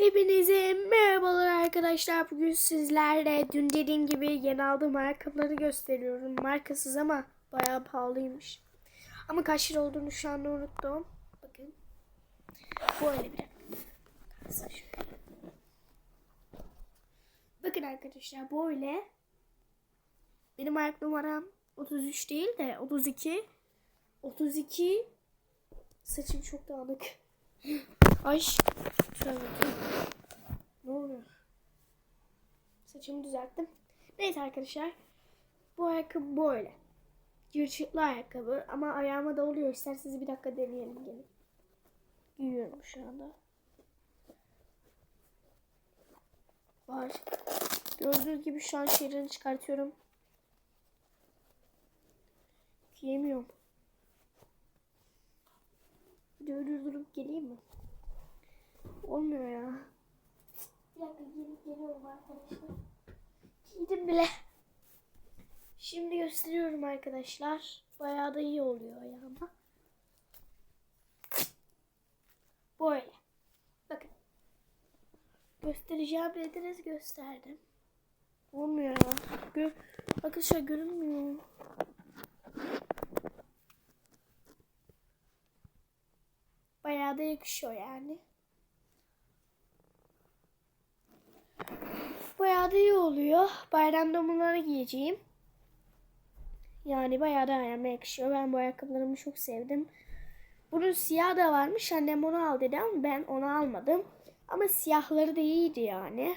Hepinize merhabalar arkadaşlar. Bugün sizlerle dün dediğim gibi yeni aldığım ayakkabıları gösteriyorum. Markasız ama bayağı pahalıymış. Ama kaç lira olduğunu şu anda unuttum. Bakın. Böyle bir. Bakın arkadaşlar böyle. Benim ayak numaram 33 değil de 32. 32 Saçım çok dağınık. Ay. Şöyle bakayım. Ne oluyor? Saçımı düzelttim. Neyse arkadaşlar. Bu ayakkabı böyle. Yırçıklı ayakkabı ama ayağıma da oluyor. İsterseniz bir dakika deneyelim gelin. Giyiyorum şu anda. Var. Gördüğünüz gibi şu an şerini çıkartıyorum. Giyemiyorum. Böyle durup geleyim mi? Olmuyor ya. Bir dakika gelip geliyorum arkadaşlar. Giydim bile. Şimdi gösteriyorum arkadaşlar. Bayağı da iyi oluyor ayağıma. Böyle. Bakın. Göstereceğim dediniz gösterdim. Olmuyor ya. Gö Arkadaşlar görünmüyor. Bayağı da yakışıyor yani. Bayağı da iyi oluyor. Bayramda bunları giyeceğim. Yani bayağı da ayağıma yakışıyor. Ben bu ayakkabılarımı çok sevdim. Bunun siyah da varmış. Annem onu al dedi ama ben onu almadım. Ama siyahları da iyiydi yani.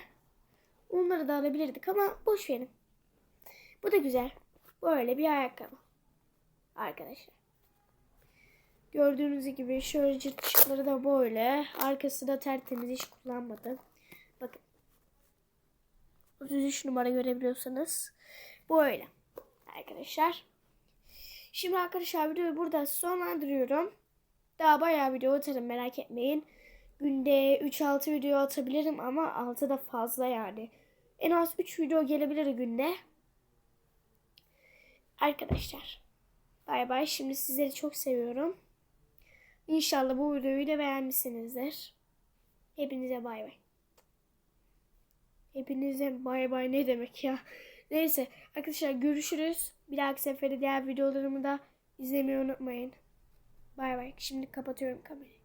Onları da alabilirdik ama boş verin. Bu da güzel. Böyle bir ayakkabı. Arkadaşlar. Gördüğünüz gibi şöyle cırtçıkları da böyle. Arkası da tertemiz hiç kullanmadım. Bakın. 33 numara görebiliyorsanız. Böyle. Arkadaşlar. Şimdi arkadaşlar videoyu burada sonlandırıyorum. Daha bayağı video atarım merak etmeyin. Günde 3-6 video atabilirim ama 6 da fazla yani. En az 3 video gelebilir günde. Arkadaşlar. Bay bay. Şimdi sizleri çok seviyorum. İnşallah bu videoyu da beğenmişsinizdir. Hepinize bay bay. Hepinize bay bay ne demek ya. Neyse arkadaşlar görüşürüz. Bir dahaki sefere diğer videolarımı da izlemeyi unutmayın. Bay bay. Şimdi kapatıyorum kamerayı.